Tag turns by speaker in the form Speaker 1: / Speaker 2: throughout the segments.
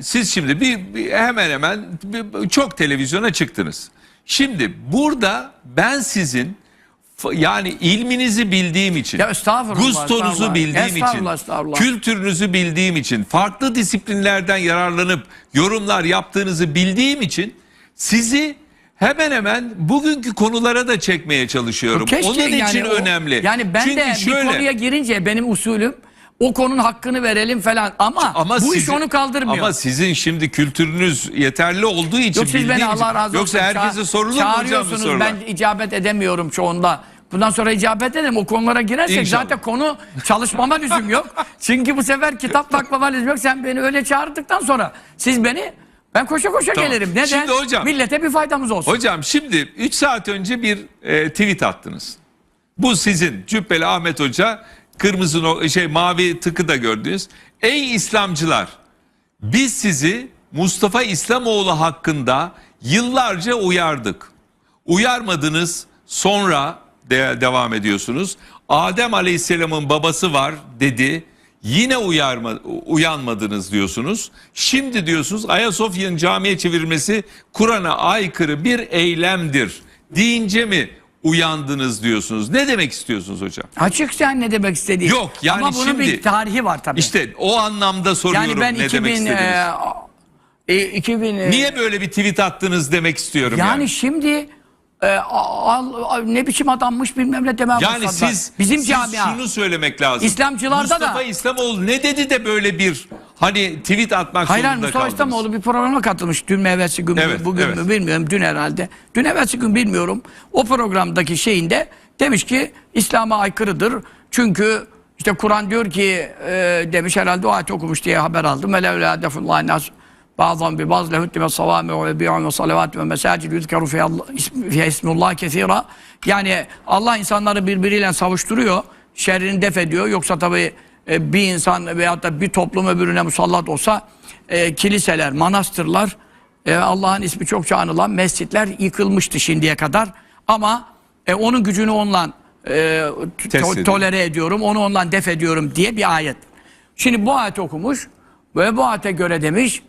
Speaker 1: siz şimdi bir, bir hemen hemen bir- çok televizyona çıktınız. Şimdi burada ben sizin yani ilminizi bildiğim için,
Speaker 2: Ya estağfurullah,
Speaker 1: gustonuzu
Speaker 2: estağfurullah.
Speaker 1: bildiğim için,
Speaker 2: Estağfurullah, estağfurullah.
Speaker 1: kültürünüzü bildiğim için, farklı disiplinlerden yararlanıp yorumlar yaptığınızı bildiğim için sizi hemen hemen bugünkü konulara da çekmeye çalışıyorum.
Speaker 2: Keşke
Speaker 1: Onun
Speaker 2: yani
Speaker 1: için
Speaker 2: o-
Speaker 1: önemli.
Speaker 2: Yani ben
Speaker 1: Çünkü
Speaker 2: de
Speaker 1: şöyle,
Speaker 2: bir konuya girince benim usulüm o konunun hakkını verelim falan ama,
Speaker 1: ama
Speaker 2: bu iş
Speaker 1: sizin-
Speaker 2: onu kaldırmıyor.
Speaker 1: Ama sizin şimdi kültürünüz yeterli olduğu için
Speaker 2: Yok siz beni Allah razı olsun.
Speaker 1: Yoksa herkese sorulur mu hocam sorular?
Speaker 2: ben icabet edemiyorum çoğunda. Bundan sonra icabet ederim. O konulara girersek
Speaker 1: İnşallah.
Speaker 2: zaten konu çalışmama lüzum yok. Çünkü bu sefer kitap bakmama lüzum yok. Sen beni öyle çağırdıktan sonra siz beni ben koşa koşa
Speaker 1: Tamam.
Speaker 2: gelirim. Neden?
Speaker 1: Şimdi hocam-
Speaker 2: Millete bir faydamız olsun.
Speaker 1: Hocam şimdi 3 saat önce bir e, tweet attınız. Bu sizin Cübbeli Ahmet Hoca kırmızı no- şey mavi tıkı da gördünüz. Ey İslamcılar biz sizi Mustafa İslamoğlu hakkında yıllarca uyardık. Uyarmadınız sonra de- devam ediyorsunuz. Adem Aleyhisselam'ın babası var dedi. Yine uyarma, uyanmadınız diyorsunuz. Şimdi diyorsunuz Ayasofya'nın camiye çevirmesi Kur'an'a aykırı bir eylemdir. Deyince mi uyandınız diyorsunuz? Ne demek istiyorsunuz hocam?
Speaker 2: Açık sen ne demek istediğin.
Speaker 1: Yok, yani
Speaker 2: Ama bunun
Speaker 1: şimdi-
Speaker 2: bir tarihi var tabii.
Speaker 1: İşte o anlamda soruyorum
Speaker 2: yani ben
Speaker 1: ne demek
Speaker 2: 2000
Speaker 1: istediniz.
Speaker 2: e, e, 2000 e,
Speaker 1: Niye böyle bir tweet attınız demek istiyorum yani.
Speaker 2: Yani şimdi e, al- al- ne biçim adammış bilmem ne demeye
Speaker 1: Yani
Speaker 2: başladılar.
Speaker 1: siz,
Speaker 2: bizim
Speaker 1: siz
Speaker 2: camia
Speaker 1: şunu söylemek lazım.
Speaker 2: İslamcılarda
Speaker 1: Mustafa
Speaker 2: da-
Speaker 1: İslamoğlu ne dedi de böyle bir hani tweet atmak
Speaker 2: Hayır hayır,
Speaker 1: zorunda
Speaker 2: Mustafa
Speaker 1: kaldınız?
Speaker 2: İslamoğlu bir programa katılmış. Dün mü evvelsi gün mü,
Speaker 1: Evet,
Speaker 2: bugün
Speaker 1: evet.
Speaker 2: mü bilmiyorum. Dün herhalde. Dün evvelsi gün bilmiyorum. O programdaki şeyinde demiş ki İslam'a aykırıdır. Çünkü işte Kur'an diyor ki e, demiş herhalde o ayet okumuş diye haber aldım. Ve levla defullahi nas bazan bi baz lehuttime savame ve bi'un ve salavat ve mesacid yuzkaru fiha ismullah kesira. Yani Allah insanları birbiriyle savuşturuyor. Şerrini def ediyor. Yoksa tabii e, bir insan veyahut da bir toplum öbürüne musallat olsa e, kiliseler, manastırlar, e, Allah'ın ismi çokça anılan mescitler yıkılmıştı şimdiye kadar. Ama e, onun gücünü onunla e, to- tolere ediyorum, onu ondan def ediyorum diye bir ayet. Şimdi bu ayet okumuş ve bu ayete göre demiş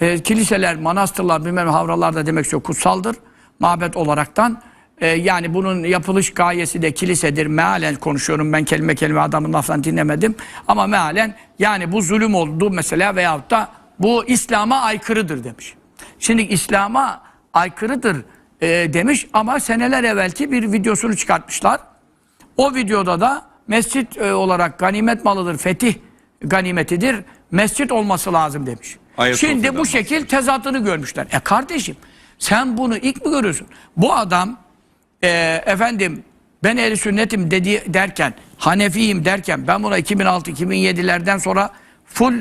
Speaker 2: e, kiliseler, manastırlar, bilmem havralar da demek istiyor kutsaldır. Mabet olaraktan e, yani bunun yapılış gayesi de kilisedir. Mealen konuşuyorum ben kelime kelime adamın laflarını dinlemedim. Ama mealen yani bu zulüm oldu mesela veyahut da bu İslam'a aykırıdır demiş. Şimdi İslam'a aykırıdır e, demiş ama seneler evvelki bir videosunu çıkartmışlar. O videoda da mescit e, olarak ganimet malıdır, fetih ganimetidir, mescit olması lazım demiş.
Speaker 1: Ayasofya'dan
Speaker 2: Şimdi bu şekil tezatını görmüşler. E kardeşim sen bunu ilk mi görüyorsun? Bu adam e, efendim ben ehli sünnetim dedi derken, Hanefiyim derken ben buna 2006-2007'lerden sonra full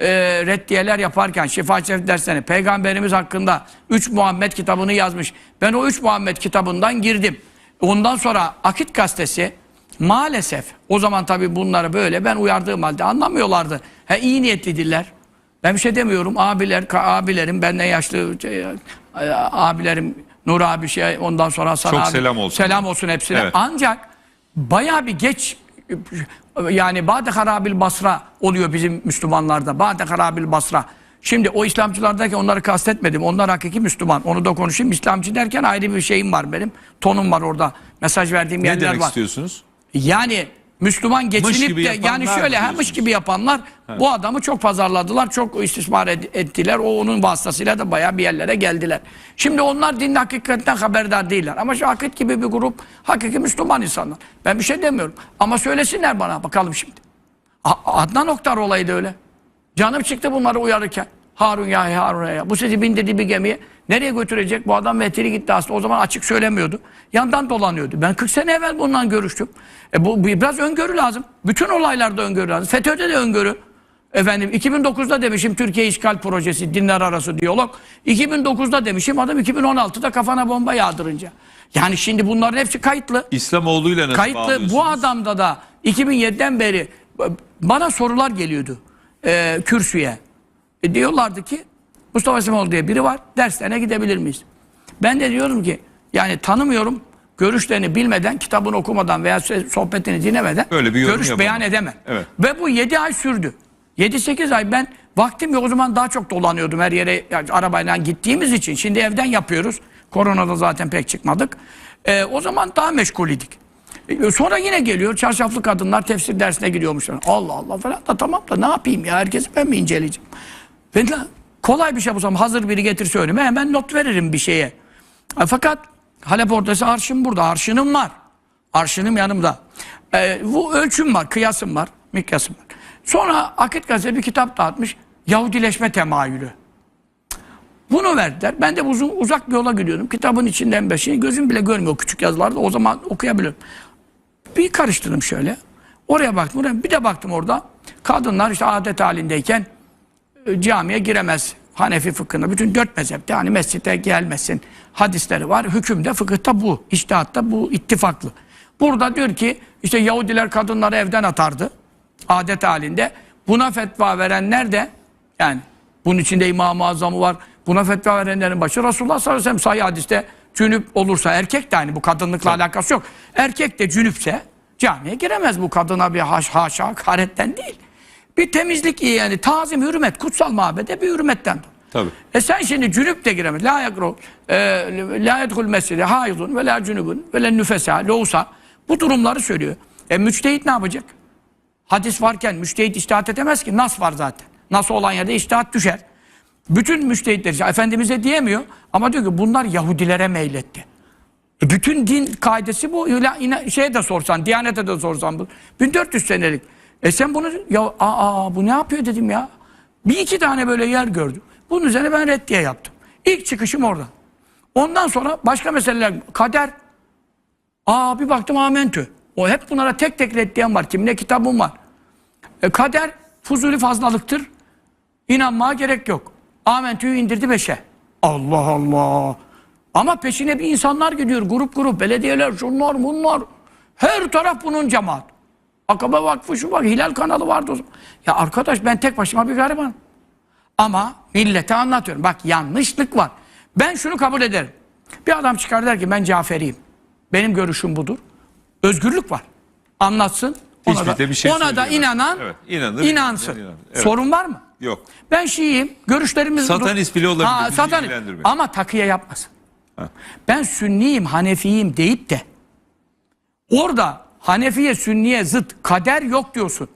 Speaker 2: e, reddiyeler yaparken şifa şerif derslerine peygamberimiz hakkında 3 Muhammed kitabını yazmış. Ben o 3 Muhammed kitabından girdim. Ondan sonra Akit gazetesi maalesef o zaman tabii bunları böyle ben uyardığım halde anlamıyorlardı. He, iyi niyetlidirler. Ben bir şey demiyorum. Abiler, abilerim, benden yaşlı şey, e, abilerim, Nur abi şey, ondan sonra Hasan
Speaker 1: Çok
Speaker 2: abi.
Speaker 1: selam olsun.
Speaker 2: Selam olsun hepsine.
Speaker 1: Evet.
Speaker 2: Ancak bayağı bir geç yani Bade Harabil Basra oluyor bizim Müslümanlarda. Bade Harabil Basra. Şimdi o İslamcılardaki onları kastetmedim. Onlar hakiki Müslüman. Onu da konuşayım. İslamcı derken ayrı bir şeyim var benim. Tonum var orada. Mesaj verdiğim
Speaker 1: Ne
Speaker 2: yerler
Speaker 1: demek
Speaker 2: var.
Speaker 1: istiyorsunuz?
Speaker 2: Yani Müslüman geçinip de yani şöyle
Speaker 1: diyorsunuz?
Speaker 2: gibi yapanlar bu adamı çok pazarladılar, çok istismar ettiler. O onun vasıtasıyla da bayağı bir yerlere geldiler. Şimdi onlar din hakikaten haberdar değiller. Ama şu Akit gibi bir grup hakiki Müslüman insanlar. Ben bir şey demiyorum. Ama söylesinler bana bakalım şimdi. Adnan Oktar olayı da öyle. Canım çıktı bunları uyarırken. Harun ya Harun ya. Bu sizi bindirdi bir gemiye. Nereye götürecek? Bu adam metiri gitti aslında. O zaman açık söylemiyordu. Yandan dolanıyordu. Ben 40 sene evvel bundan görüştüm. E bu biraz öngörü lazım. Bütün olaylarda öngörü lazım. FETÖ'de de öngörü. Efendim 2009'da demişim Türkiye işgal projesi dinler arası diyalog. 2009'da demişim adam 2016'da kafana bomba yağdırınca. Yani şimdi bunların hepsi kayıtlı.
Speaker 1: İslamoğlu'yla nasıl
Speaker 2: Kayıtlı bu adamda da 2007'den beri bana sorular geliyordu e, kürsüye. E, diyorlardı ki Mustafa İslamoğlu diye biri var derslerine gidebilir miyiz? Ben de diyorum ki yani tanımıyorum görüşlerini bilmeden kitabını okumadan veya sohbetini dinlemeden
Speaker 1: Öyle bir
Speaker 2: görüş
Speaker 1: yapamam.
Speaker 2: beyan edemem.
Speaker 1: Evet.
Speaker 2: Ve bu 7 ay sürdü. 7-8 ay ben Vaktim yok o zaman daha çok dolanıyordum her yere yani arabayla gittiğimiz için. Şimdi evden yapıyoruz. Koronada zaten pek çıkmadık. Ee, o zaman daha meşgul idik. E, Sonra yine geliyor çarşaflı kadınlar tefsir dersine gidiyormuşlar. Allah Allah falan da tamam da ne yapayım ya herkesi ben mi inceleyeceğim? Ben de kolay bir şey bulsam hazır biri getirse önüme hemen not veririm bir şeye. Fakat Halep ortası arşım burada. Arşınım var. Arşınım yanımda. E, bu ölçüm var, kıyasım var, mikyasım var. Sonra Akit Gazete bir kitap dağıtmış. Yahudileşme temayülü. Bunu verdiler. Ben de uzun, uzak bir yola gidiyordum. Kitabın içinden beşini gözüm bile görmüyor küçük yazılarda. O zaman okuyabiliyorum. Bir karıştırdım şöyle. Oraya baktım. Oraya. Bir de baktım orada. Kadınlar işte adet halindeyken camiye giremez. Hanefi fıkhında bütün dört mezhepte hani mescide gelmesin hadisleri var. Hükümde fıkıhta bu. İçtihatta bu ittifaklı. Burada diyor ki işte Yahudiler kadınları evden atardı. Adet halinde. Buna fetva verenler de yani bunun içinde İmam-ı Azam'ı var. Buna fetva verenlerin başı Resulullah sallallahu aleyhi ve sellem sahih hadiste cünüp olursa erkek de hani bu kadınlıkla alakası yok. Erkek de cünüpse camiye giremez bu kadına bir haş, haşa hakaretten değil. Bir temizlik iyi yani tazim, hürmet, kutsal mabede bir hürmetten.
Speaker 1: Tabii.
Speaker 2: E sen şimdi cünüp de giremez. La yakru, e, la yedhul mescide haydun ve la cünübün ve la nüfesa, loğusa. Bu durumları söylüyor. E müçtehit ne yapacak? Hadis varken müçtehit iştihat edemez ki. Nas var zaten. Nas olan yerde iştihat düşer. Bütün müçtehitler, Efendimiz'e diyemiyor ama diyor ki bunlar Yahudilere meyletti. E bütün din kaidesi bu. Şeye de sorsan, Diyanete de sorsan bu. 1400 senelik. E sen bunu ya aa bu ne yapıyor dedim ya. Bir iki tane böyle yer gördüm. Bunun üzerine ben reddiye yaptım. İlk çıkışım orada. Ondan sonra başka meseleler kader. Aa bir baktım amentü. O hep bunlara tek tek reddiyen var. Kimine kitabım var. E, kader fuzuli fazlalıktır. İnanmaya gerek yok. Amentü'yü indirdi beşe. Allah Allah. Ama peşine bir insanlar gidiyor. Grup grup. Belediyeler, şunlar bunlar. Her taraf bunun cemaat. Akabe Vakfı şu bak. Hilal kanalı vardı o zaman. Ya arkadaş ben tek başıma bir garibanım. Ama millete anlatıyorum. Bak yanlışlık var. Ben şunu kabul ederim. Bir adam çıkar der ki ben Caferiyim. Benim görüşüm budur. Özgürlük var. Anlatsın. Ona
Speaker 1: Hiçbir
Speaker 2: da,
Speaker 1: bir şey
Speaker 2: ona da inanan
Speaker 1: Evet, inanır,
Speaker 2: inansın.
Speaker 1: inanır, evet.
Speaker 2: Sorun var mı?
Speaker 1: Yok.
Speaker 2: Ben Şiiyim. Görüşlerimiz
Speaker 1: Satanist bile olabilir, bizi
Speaker 2: satanist. Ama takıya yapmasın. Ben Sünniyim, Hanefiyim deyip de orada Hanefiye, Sünniye zıt kader yok diyorsun.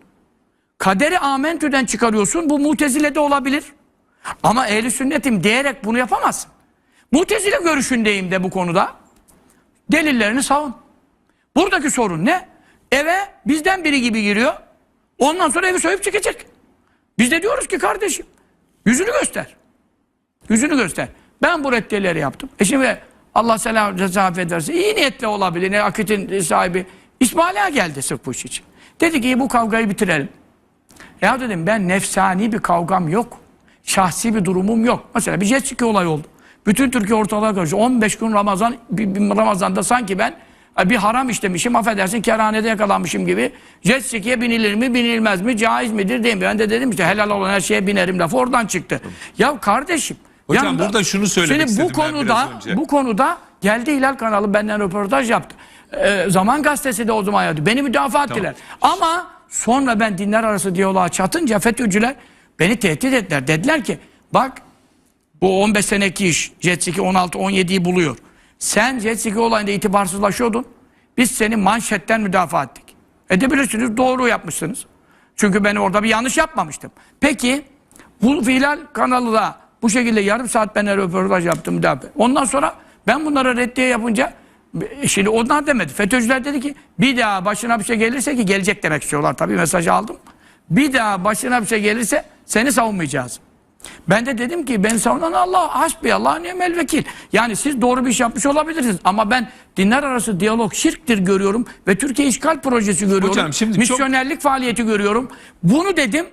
Speaker 2: Kaderi amentüden çıkarıyorsun. Bu mutezile de olabilir. Ama ehli sünnetim diyerek bunu yapamazsın. Mutezile görüşündeyim de bu konuda. Delillerini savun. Buradaki sorun ne? Eve bizden biri gibi giriyor. Ondan sonra evi soyup çıkacak. Biz de diyoruz ki kardeşim yüzünü göster. Yüzünü göster. Ben bu reddiyeleri yaptım. E şimdi Allah selam ceza affederse iyi niyetli olabilir. Ne akitin sahibi İsmail Ağa geldi sırf bu iş için. Dedi ki bu kavgayı bitirelim. Ya dedim ben nefsani bir kavgam yok. Şahsi bir durumum yok. Mesela bir jet ski olay oldu. Bütün Türkiye ortalığa karıştı. 15 gün Ramazan, bir, bir Ramazan'da sanki ben bir haram işlemişim, affedersin kerhanede yakalanmışım gibi. Jet ski'ye binilir mi, binilmez mi, caiz midir değil mi? Ben de dedim işte helal olan her şeye binerim lafı oradan çıktı. Ya kardeşim.
Speaker 1: Hocam burada şunu söylemek
Speaker 2: Şimdi bu konuda, bu konuda geldi Hilal kanalı benden röportaj yaptı. Ee, Zaman gazetesi de o zaman yaptı. Beni müdafaa ettiler. Ama sonra ben dinler arası diyaloğa çatınca FETÖ'cüler beni tehdit ettiler. Dediler ki bak bu 15 seneki iş Jet Ski 16-17'yi buluyor. Sen Jet Ski olayında itibarsızlaşıyordun. Biz seni manşetten müdafaa ettik. Edebilirsiniz doğru yapmışsınız. Çünkü ben orada bir yanlış yapmamıştım. Peki bu Hilal kanalı da bu şekilde yarım saat ben röportaj yaptım müdafaa. Ondan sonra ben bunlara reddiye yapınca şimdi onlar demedi. FETÖ'cüler dedi ki bir daha başına bir şey gelirse ki gelecek demek istiyorlar tabii mesajı aldım. Bir daha başına bir şey gelirse seni savunmayacağız. Ben de dedim ki ben savunan Allah, hasbi Allah nimel vekil. Yani siz doğru bir iş yapmış olabilirsiniz ama ben dinler arası diyalog şirktir görüyorum ve Türkiye işgal projesi görüyorum.
Speaker 1: Hocam şimdi çok-
Speaker 2: Misyonerlik faaliyeti görüyorum. Bunu dedim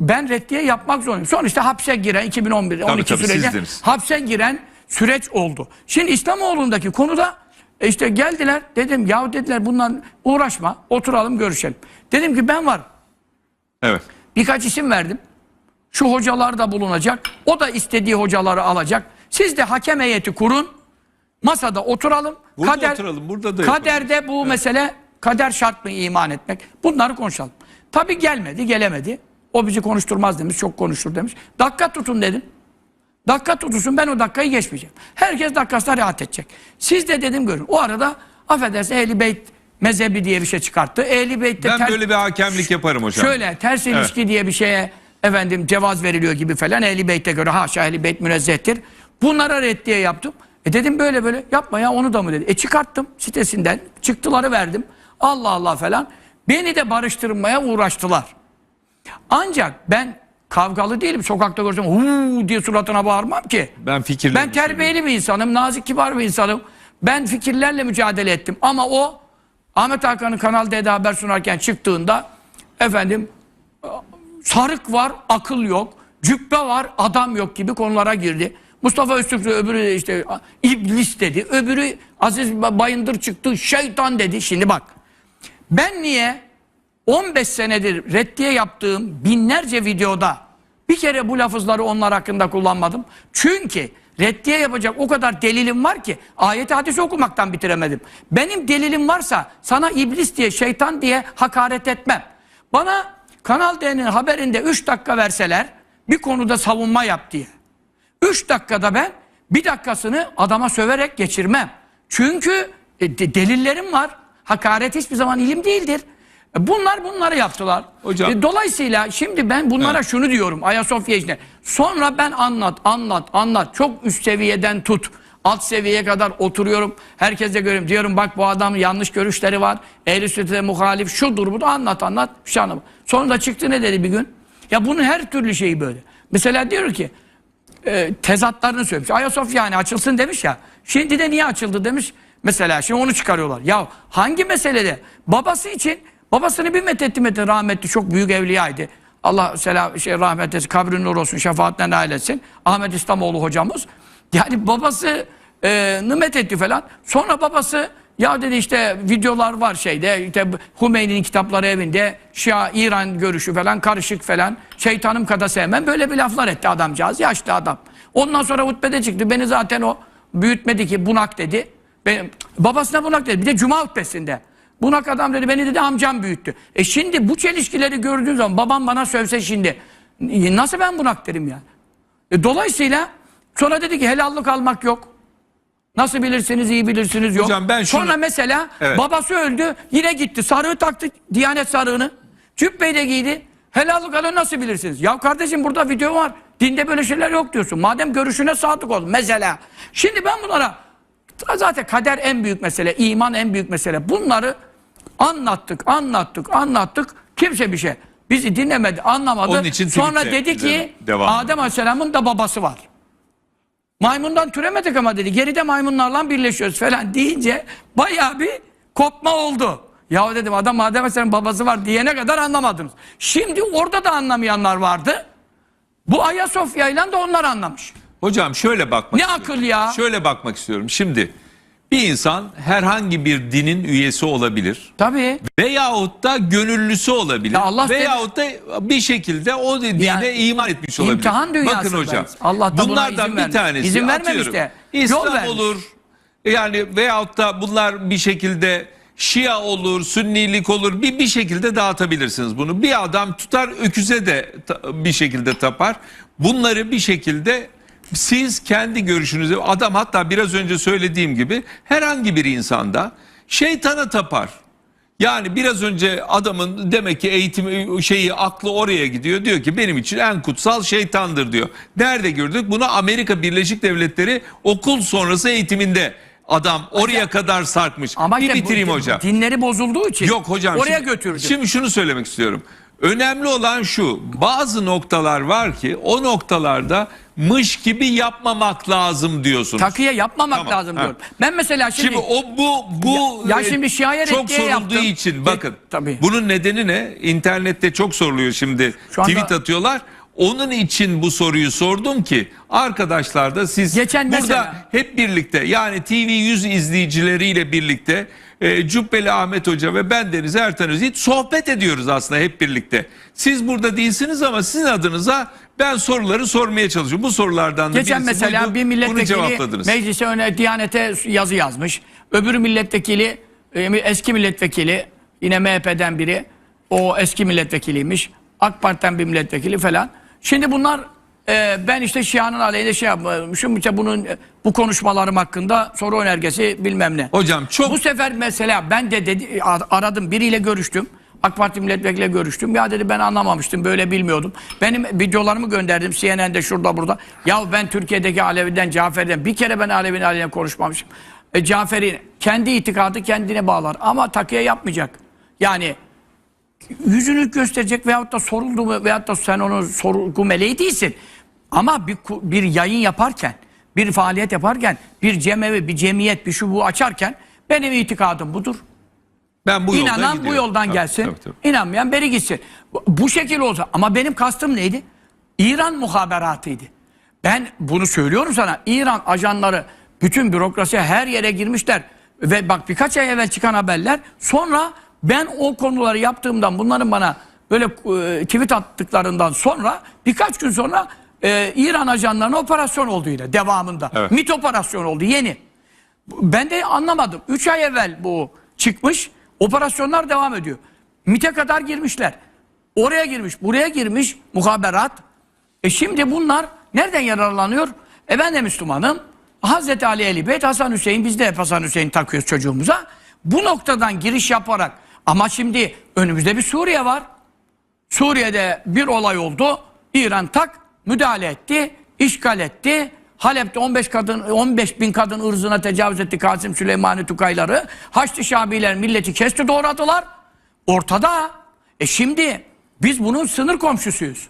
Speaker 2: ben reddiye yapmak zorundayım. Sonuçta hapse giren 2011 12
Speaker 1: tabii,
Speaker 2: hapse giren süreç oldu. Şimdi İslamoğlu'ndaki konuda e, işte geldiler dedim ya dediler bundan uğraşma oturalım görüşelim. Dedim ki ben var
Speaker 1: Evet.
Speaker 2: Birkaç isim verdim. Şu hocalar da bulunacak. O da istediği hocaları alacak. Siz de hakem heyeti kurun. Masada oturalım.
Speaker 1: Burada oturalım, burada da yapalım.
Speaker 2: Kaderde bu mesele kader şart mı iman etmek? Bunları konuşalım. Tabii gelmedi, gelemedi. O bizi konuşturmaz demiş. Çok konuşur demiş. Dakika tutun dedim. Dakika tutulsun ben o dakikayı geçmeyeceğim. Herkes dakikasına rahat edecek. Siz de dedim görün. O arada affedersin Ehli Beyt mezhebi diye bir şey çıkarttı. Ehli Beyt'te
Speaker 1: Ben
Speaker 2: ter-
Speaker 1: böyle bir hakemlik yaparım hocam.
Speaker 2: Şöyle ters ilişki diye bir şeye efendim cevaz veriliyor gibi falan Ehli Beyt'e göre haşa Ehli Beyt münezzehtir. Bunlara reddiye yaptım. E dedim böyle böyle yapma ya onu da mı dedi. E çıkarttım sitesinden çıktıları verdim. Allah Allah falan. Beni de barıştırmaya uğraştılar. Ancak ben kavgalı değilim. Sokakta görsem huu diye suratına bağırmam ki.
Speaker 1: Ben fikirlerimi
Speaker 2: Ben terbiyeli bir insanım, nazik kibar bir insanım. Ben fikirlerle mücadele ettim. Ama o Ahmet Hakan'ın Kanal D'de haber sunarken çıktığında efendim sarık var, akıl yok. Cübbe var, adam yok gibi konulara girdi. Mustafa Öztürk de öbürü işte iblis dedi. Öbürü Aziz Bayındır çıktı, şeytan dedi. Şimdi bak. Ben niye 15 senedir reddiye yaptığım binlerce videoda bir kere bu lafızları onlar hakkında kullanmadım. Çünkü reddiye yapacak o kadar delilim var ki ayet hadisi okumaktan bitiremedim. Benim delilim varsa sana iblis diye şeytan diye hakaret etmem. Bana Kanal D'nin haberinde 3 dakika verseler bir konuda savunma yap diye. 3 dakikada ben bir dakikasını adama söverek geçirmem. Çünkü e, de- delillerim var. Hakaret hiçbir zaman ilim değildir. E, Bunlar bunları yaptılar.
Speaker 1: Hocam-
Speaker 2: E, Dolayısıyla şimdi ben bunlara şunu diyorum Ayasofya işte. Sonra ben anlat, anlat, anlat. Çok üst seviyeden tut. Alt seviyeye kadar oturuyorum. Herkese görüyorum. Diyorum bak bu adam yanlış görüşleri var. Ehl-i sünnete muhalif şudur bu da anlat anlat. Bir şey anlamadım. Sonra da çıktı ne dedi bir gün? Ya bunun her türlü şeyi böyle. Mesela diyor ki e, tezatlarını söylemiş. Ayasofya hani açılsın demiş ya. Şimdi de niye açıldı demiş. Mesela şimdi onu çıkarıyorlar. Ya hangi meselede? Babası için babasını bir methetti metin rahmetli çok büyük evliyaydı. Allah selam şey rahmet etsin, kabrin nur olsun, şefaatine nail. Ahmet İslamoğlu hocamız. Yani babası e, methetti falan. Sonra babası ya dedi işte videolar var şeyde işte Hümeyni'nin kitapları evinde Şia İran görüşü falan karışık falan şeytanım kadar sevmem böyle bir laflar etti adamcağız yaşlı adam. Ondan sonra hutbede çıktı beni zaten o büyütmedi ki bunak dedi. Benim, babasına bunak dedi bir de cuma hutbesinde. Bunak adam dedi beni dedi amcam büyüttü. E şimdi bu çelişkileri gördüğün zaman babam bana sövse şimdi nasıl ben bunak derim yani. E dolayısıyla sonra dedi ki helallik almak yok. Nasıl bilirsiniz iyi bilirsiniz yok.
Speaker 1: Hocam ben şunu-
Speaker 2: Sonra mesela
Speaker 1: Evet.
Speaker 2: babası öldü yine gitti sarığı taktı diyanet sarığını. Cübbeyi de giydi. Helallik alın nasıl bilirsiniz? Ya kardeşim burada video var. Dinde böyle şeyler yok diyorsun. Madem görüşüne sadık ol. Mesela. Şimdi ben bunlara zaten kader en büyük mesele. iman en büyük mesele. Bunları anlattık, anlattık, anlattık. Kimse bir şey. Bizi dinlemedi, anlamadı.
Speaker 1: Onun için
Speaker 2: Sonra dedi ki
Speaker 1: devam.
Speaker 2: Adem Aleyhisselam'ın da babası var. Maymundan türemedik ama dedi. Geride maymunlarla birleşiyoruz falan deyince bayağı bir kopma oldu. Ya dedim adam Adem Aleyhisselam'ın babası var diyene kadar anlamadınız. Şimdi orada da anlamayanlar vardı. Bu Ayasofya ile de onlar anlamış.
Speaker 1: Hocam şöyle bakmak
Speaker 2: Ne
Speaker 1: istiyorum.
Speaker 2: akıl ya?
Speaker 1: Şöyle bakmak istiyorum. Şimdi bir insan herhangi bir dinin üyesi olabilir.
Speaker 2: Tabii.
Speaker 1: Veyahut da gönüllüsü olabilir.
Speaker 2: Ya Allah
Speaker 1: Veyahut da bir şekilde o dine
Speaker 2: Yani
Speaker 1: iman etmiş olabilir.
Speaker 2: imtihan
Speaker 1: Bakın
Speaker 2: dünyasındayız.
Speaker 1: hocam.
Speaker 2: Allah da
Speaker 1: bunlardan bir
Speaker 2: vermiş.
Speaker 1: tanesi
Speaker 2: İzin vermemiş de,
Speaker 1: İslam olur. Yani veyahut da bunlar bir şekilde Şia olur, Sünnilik olur. Bir bir şekilde dağıtabilirsiniz bunu. Bir adam tutar öküze de bir şekilde tapar. Bunları bir şekilde siz kendi görüşünüzü adam hatta biraz önce söylediğim gibi herhangi bir insanda şeytana tapar. Yani biraz önce adamın demek ki eğitimi şeyi aklı oraya gidiyor. Diyor ki benim için en kutsal şeytandır diyor. Nerede gördük? Bunu Amerika Birleşik Devletleri okul sonrası eğitiminde adam oraya kadar sarkmış.
Speaker 2: Ama
Speaker 1: bir
Speaker 2: bu
Speaker 1: bitireyim
Speaker 2: din-
Speaker 1: hocam.
Speaker 2: Dinleri bozulduğu için
Speaker 1: Yok hocam.
Speaker 2: oraya
Speaker 1: şimdi,
Speaker 2: götürdü.
Speaker 1: Şimdi şunu söylemek istiyorum. Önemli olan şu. Bazı noktalar var ki o noktalarda mış gibi yapmamak lazım diyorsunuz.
Speaker 2: Takıya yapmamak
Speaker 1: Tamam,
Speaker 2: lazım
Speaker 1: ha.
Speaker 2: diyorum. Ben mesela şimdi,
Speaker 1: Şimdi o bu bu
Speaker 2: Ya- ya
Speaker 1: e,
Speaker 2: şimdi Şia'ya
Speaker 1: çok
Speaker 2: reddiye
Speaker 1: sorulduğu
Speaker 2: yaptım.
Speaker 1: için bakın.
Speaker 2: E, tabii.
Speaker 1: Bunun nedeni ne? İnternette çok soruluyor şimdi.
Speaker 2: Şu anda-
Speaker 1: Tweet atıyorlar. Onun için bu soruyu sordum ki arkadaşlar da siz
Speaker 2: Geçen
Speaker 1: burada
Speaker 2: mesela-
Speaker 1: hep birlikte yani TV 100 izleyicileriyle birlikte e, Cübbeli Ahmet Hoca ve ben Deniz Ertan Özyiğit sohbet ediyoruz aslında hep birlikte. Siz burada değilsiniz ama sizin adınıza ben soruları sormaya çalışıyorum. Bu sorulardan da
Speaker 2: Geçen
Speaker 1: birisi
Speaker 2: mesela
Speaker 1: buydu.
Speaker 2: bir
Speaker 1: Bunu
Speaker 2: milletvekili
Speaker 1: cevapladınız.
Speaker 2: meclise öne Diyanete yazı yazmış. Öbürü milletvekili e, eski milletvekili yine MHP'den biri o eski milletvekiliymiş. AK Parti'den bir milletvekili falan. Şimdi bunlar e, ben işte Şia'nın aleyhine şey yapmışım. işte bunun bu konuşmalarım hakkında soru önergesi bilmem ne.
Speaker 1: Hocam çok
Speaker 2: Bu sefer mesela ben de dedi, aradım biriyle görüştüm. AK Parti milletvekiliyle görüştüm. Ya dedi ben anlamamıştım böyle bilmiyordum. Benim videolarımı gönderdim CNN'de şurada burada. Ya ben Türkiye'deki Alevi'den Cafer'den bir kere ben Alevi'nin aleyhine konuşmamışım. E, Cafer'i kendi itikadı kendine bağlar ama takiye yapmayacak. Yani yüzünü gösterecek veyahut da soruldu mu veyahut da sen onun sorgu meleği değilsin. Ama bir, bir yayın yaparken, bir faaliyet yaparken, bir cemevi, bir cemiyet, bir şu bu açarken benim itikadım budur.
Speaker 1: ben bu yoldan
Speaker 2: İnanan bu
Speaker 1: gidiyorum.
Speaker 2: yoldan
Speaker 1: Tabii,
Speaker 2: gelsin.
Speaker 1: tabii, tabii.
Speaker 2: İnanmayan beri gitsin. Bu, bu şekil olsa ama benim kastım neydi? İran muhaberatıydı. Ben bunu söylüyorum sana. İran ajanları bütün bürokrasiye her yere girmişler. Ve bak birkaç ay evvel çıkan haberler. Sonra ben o konuları yaptığımdan bunların bana böyle e, tweet attıklarından sonra birkaç gün sonra e, İran ajanlarına operasyon oldu yine devamında.
Speaker 1: Evet.
Speaker 2: MIT operasyonu oldu yeni. Ben de anlamadım. 3 ay evvel bu çıkmış. Operasyonlar devam ediyor. MIT'e kadar girmişler. Oraya girmiş, buraya girmiş muhaberat. E şimdi bunlar nereden yararlanıyor? E ben de Müslümanım. Hazreti Ali Eli Beyt, Hasan Hüseyin, biz de hep Hasan Hüseyin takıyoruz çocuğumuza. Bu noktadan giriş yaparak ama şimdi önümüzde bir Suriye var. Suriye'de bir olay oldu. İran tak müdahale etti, işgal etti. Halep'te 15 kadın 15 bin kadın ırzına tecavüz etti Kasım Süleymani Tukayları. Haçlı Şabiler milleti kesti doğradılar. Ortada. E şimdi biz bunun sınır komşusuyuz.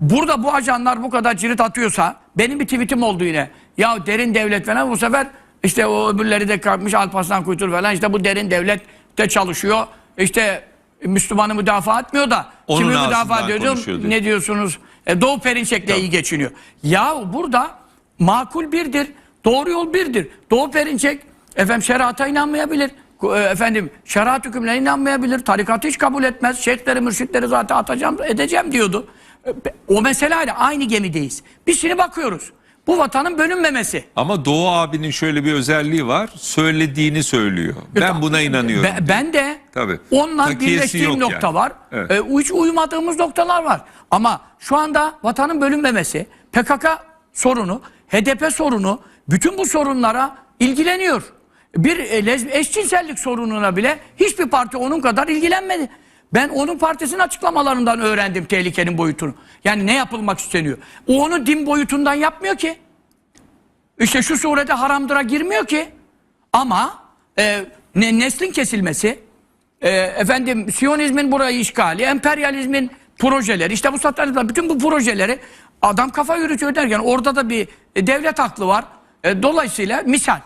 Speaker 2: Burada bu ajanlar bu kadar cirit atıyorsa benim bir tweetim oldu yine. Ya derin devlet falan bu sefer işte o öbürleri de kalkmış Alparslan Kuytur falan işte bu derin devlet de çalışıyor. İşte Müslümanı müdafaa etmiyor da
Speaker 1: Onun
Speaker 2: kimi müdafaa ediyor? Ne diyorsunuz? E, Doğu Perinçek'le iyi geçiniyor. Ya burada makul birdir. Doğru yol birdir. Doğu Perinçek efendim şerata inanmayabilir. E, Efendim şeriat hükümlerine inanmayabilir. Tarikatı hiç kabul etmez. Şeyhleri, mürşitleri zaten atacağım, edeceğim diyordu. E, O meseleyle aynı gemideyiz. Biz şimdi bakıyoruz. Bu vatanın bölünmemesi.
Speaker 1: Ama Doğu abinin şöyle bir özelliği var. Söylediğini söylüyor. Ben buna inanıyorum.
Speaker 2: Ben, ben de
Speaker 1: Tabii.
Speaker 2: onunla
Speaker 1: Takiyesi
Speaker 2: birleştiğim
Speaker 1: yok
Speaker 2: nokta
Speaker 1: yani.
Speaker 2: var.
Speaker 1: Evet.
Speaker 2: Ee, hiç uymadığımız noktalar var. Ama şu anda vatanın bölünmemesi, PKK sorunu, HDP sorunu, bütün bu sorunlara ilgileniyor. Bir e, lez- eşcinsellik sorununa bile hiçbir parti onun kadar ilgilenmedi. Ben onun partisinin açıklamalarından öğrendim tehlikenin boyutunu. Yani ne yapılmak isteniyor. O onu din boyutundan yapmıyor ki. İşte şu surede haramdıra girmiyor ki. Ama e, ne, neslin kesilmesi, e, efendim Siyonizmin burayı işgali, emperyalizmin projeleri, işte bu satanizm, bütün bu projeleri adam kafa yürütüyor derken orada da bir devlet aklı var. E, dolayısıyla misal.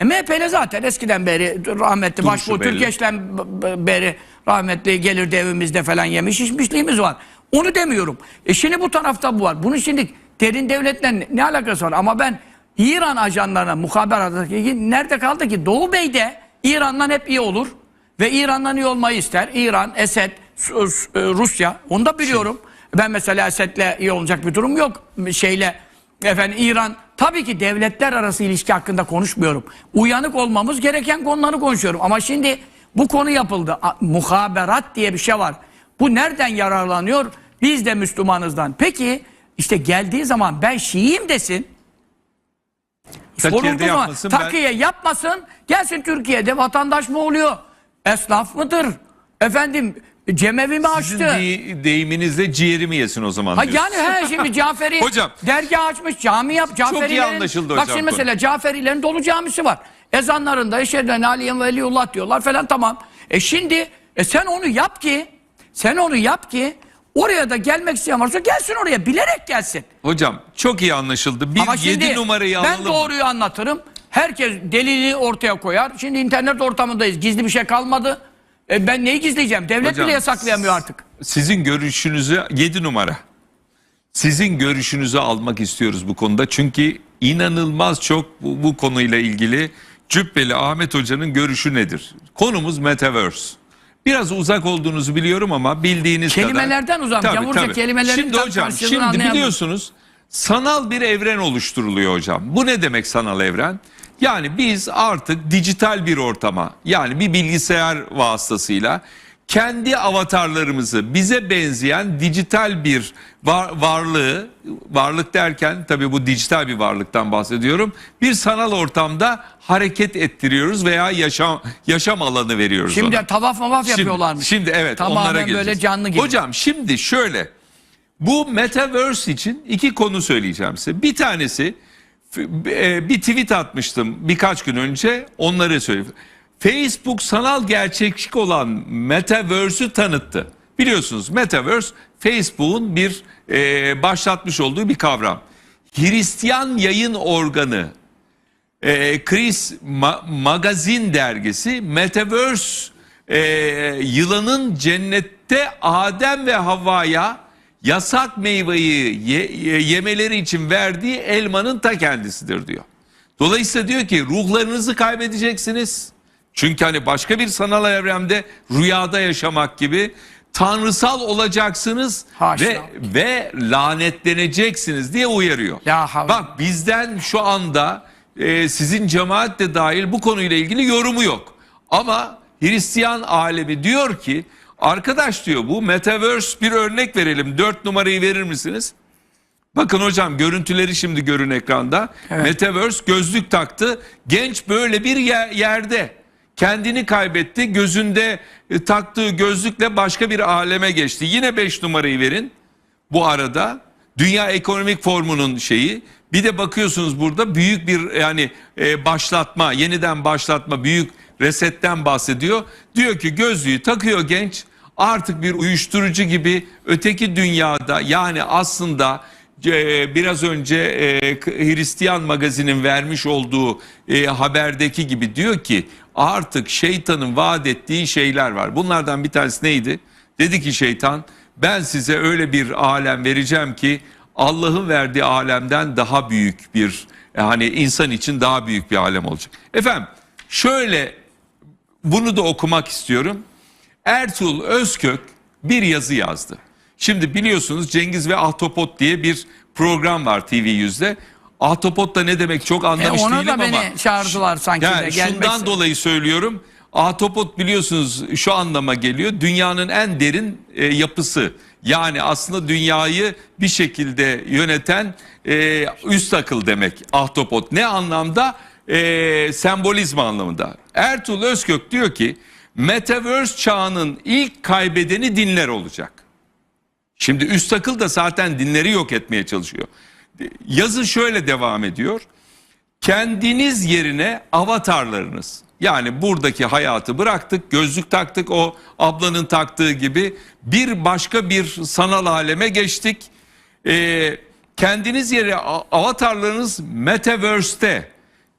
Speaker 2: E, MHP'yle zaten eskiden beri rahmetli Başbuğ. Türkeş'ten beri rahmetli gelirdi evimizde falan yemiş içmişliğimiz var. Onu demiyorum. E şimdi bu tarafta bu var. Bunun şimdi derin devletle ne, alakası var? Ama ben İran ajanlarına muhaberatındaki nerede kaldı ki? Doğu Bey'de İran'dan hep iyi olur. Ve İran'dan iyi olmayı ister. İran, Esed, e, Rusya. Onu da biliyorum. Ben mesela Esed'le iyi olacak bir durum yok. Şeyle efendim İran tabii ki devletler arası ilişki hakkında konuşmuyorum. Uyanık olmamız gereken konuları konuşuyorum. Ama şimdi bu konu yapıldı. A- Muhaberat diye bir şey var. Bu nereden yararlanıyor? Biz de Müslümanızdan. Peki işte geldiği zaman ben Şiiyim desin. Soruldu mu?
Speaker 1: yapmasın, ben-
Speaker 2: Takiye yapmasın. Gelsin Türkiye'de vatandaş mı oluyor? Esnaf mıdır? Efendim cemevi mi
Speaker 1: Sizin
Speaker 2: açtı?
Speaker 1: de- deyiminizle ciğerimi yesin o zaman
Speaker 2: Ha
Speaker 1: diyorsun.
Speaker 2: yani he şimdi Caferi
Speaker 1: Hocam.
Speaker 2: dergah açmış cami yap. Caferilerin,
Speaker 1: anlaşıldı
Speaker 2: Bak
Speaker 1: hocam
Speaker 2: şimdi
Speaker 1: konu.
Speaker 2: mesela Caferilerin dolu camisi var. Ezanlarında Eşhedü Aliyen Veliullah diyorlar falan tamam. E şimdi e sen onu yap ki sen onu yap ki oraya da gelmek isteyen varsa gelsin oraya bilerek gelsin.
Speaker 1: Hocam çok iyi anlaşıldı. Bir
Speaker 2: Ama şimdi
Speaker 1: 7 numarayı
Speaker 2: ben
Speaker 1: alalım.
Speaker 2: doğruyu anlatırım. Herkes delilini ortaya koyar. Şimdi internet ortamındayız. Gizli bir şey kalmadı. E ben neyi gizleyeceğim? Devlet
Speaker 1: Hocam,
Speaker 2: bile yasaklayamıyor artık.
Speaker 1: Sizin görüşünüzü 7 numara. Sizin görüşünüzü almak istiyoruz bu konuda. Çünkü inanılmaz çok bu, bu konuyla ilgili Cübbeli Ahmet Hoca'nın görüşü nedir? Konumuz Metaverse. Biraz uzak olduğunuzu biliyorum ama bildiğiniz kadar.
Speaker 2: Kelimelerden uzak. Gavurca kelimelerin
Speaker 1: Şimdi
Speaker 2: tam
Speaker 1: hocam şimdi biliyorsunuz sanal bir evren oluşturuluyor hocam. Bu ne demek sanal evren? Yani biz artık dijital bir ortama yani bir bilgisayar vasıtasıyla kendi avatarlarımızı bize benzeyen dijital bir var- varlığı varlık derken tabii bu dijital bir varlıktan bahsediyorum. Bir sanal ortamda hareket ettiriyoruz veya yaşam yaşam alanı veriyoruz
Speaker 2: Şimdi
Speaker 1: ona.
Speaker 2: tavaf mavaf
Speaker 1: Şimdi-
Speaker 2: yapıyorlarmış.
Speaker 1: Şimdi evet
Speaker 2: Tamamen
Speaker 1: onlara
Speaker 2: böyle
Speaker 1: geleceğiz.
Speaker 2: canlı gibi.
Speaker 1: Hocam şimdi şöyle bu metaverse için iki konu söyleyeceğim size. Bir tanesi bir tweet atmıştım birkaç gün önce onları söyleyeyim. Facebook sanal gerçeklik olan metaverse'ü tanıttı. Biliyorsunuz metaverse Facebook'un bir e, başlatmış olduğu bir kavram. Hristiyan yayın organı e, Chris Ma- Magazin dergisi Metaverse e, yılanın cennette Adem ve Havva'ya yasak meyveyi ye- ye- yemeleri için verdiği elmanın ta kendisidir diyor. Dolayısıyla diyor ki ruhlarınızı kaybedeceksiniz. Çünkü hani başka bir sanal evrende rüyada yaşamak gibi tanrısal olacaksınız
Speaker 2: Haşa.
Speaker 1: ve ve lanetleneceksiniz diye uyarıyor.
Speaker 2: Ya.
Speaker 1: Bak bizden şu anda e, sizin cemaat de dahil bu konuyla ilgili yorumu yok. Ama Hristiyan alemi diyor ki arkadaş diyor bu metaverse bir örnek verelim. Dört numarayı verir misiniz? Bakın hocam görüntüleri şimdi görün ekranda.
Speaker 2: Evet.
Speaker 1: Metaverse gözlük taktı. Genç böyle bir yer- yerde kendini kaybetti. Gözünde e, taktığı gözlükle başka bir aleme geçti. Yine 5 numarayı verin. Bu arada Dünya Ekonomik Formu'nun şeyi bir de bakıyorsunuz burada büyük bir yani e, başlatma, yeniden başlatma, büyük resetten bahsediyor. Diyor ki gözlüğü takıyor genç artık bir uyuşturucu gibi öteki dünyada yani aslında e, biraz önce e, Hristiyan magazinin vermiş olduğu e, haberdeki gibi diyor ki artık şeytanın vaat ettiği şeyler var. Bunlardan bir tanesi neydi? Dedi ki şeytan ben size öyle bir alem vereceğim ki Allah'ın verdiği alemden daha büyük bir hani insan için daha büyük bir alem olacak. Efendim şöyle bunu da okumak istiyorum. Ertuğrul Özkök bir yazı yazdı. Şimdi biliyorsunuz Cengiz ve Ahtapot diye bir program var TV100'de. Ahtapot da ne demek çok
Speaker 2: E
Speaker 1: anlamış
Speaker 2: ona
Speaker 1: değilim
Speaker 2: da
Speaker 1: ama.
Speaker 2: beni çağırdılar sanki
Speaker 1: Yani
Speaker 2: de
Speaker 1: şundan
Speaker 2: gelmesi.
Speaker 1: dolayı söylüyorum. Ahtapot biliyorsunuz şu anlama geliyor. Dünyanın en derin e, yapısı. Yani aslında dünyayı bir şekilde yöneten e, üst akıl demek ahtapot. Ne anlamda? E, sembolizm anlamında. Ertuğrul Özkök diyor ki Metaverse çağının ilk kaybedeni dinler olacak. Şimdi üst akıl da zaten dinleri yok etmeye çalışıyor. Yazı şöyle devam ediyor. Kendiniz yerine avatarlarınız. Yani buradaki hayatı bıraktık, gözlük taktık o ablanın taktığı gibi bir başka bir sanal aleme geçtik. Ee, kendiniz yere avatarlarınız metaverse'te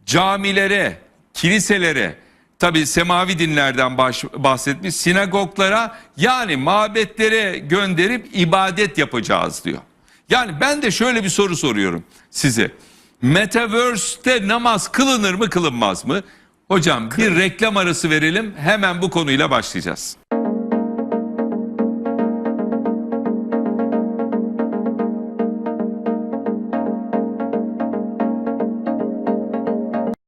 Speaker 1: camilere, kiliselere, tabi semavi dinlerden bahsetmiş sinagoglara yani mabetlere gönderip ibadet yapacağız diyor. Yani ben de şöyle bir soru soruyorum size. Metaverse'te namaz kılınır mı kılınmaz mı? Hocam bir reklam arası verelim hemen bu konuyla başlayacağız.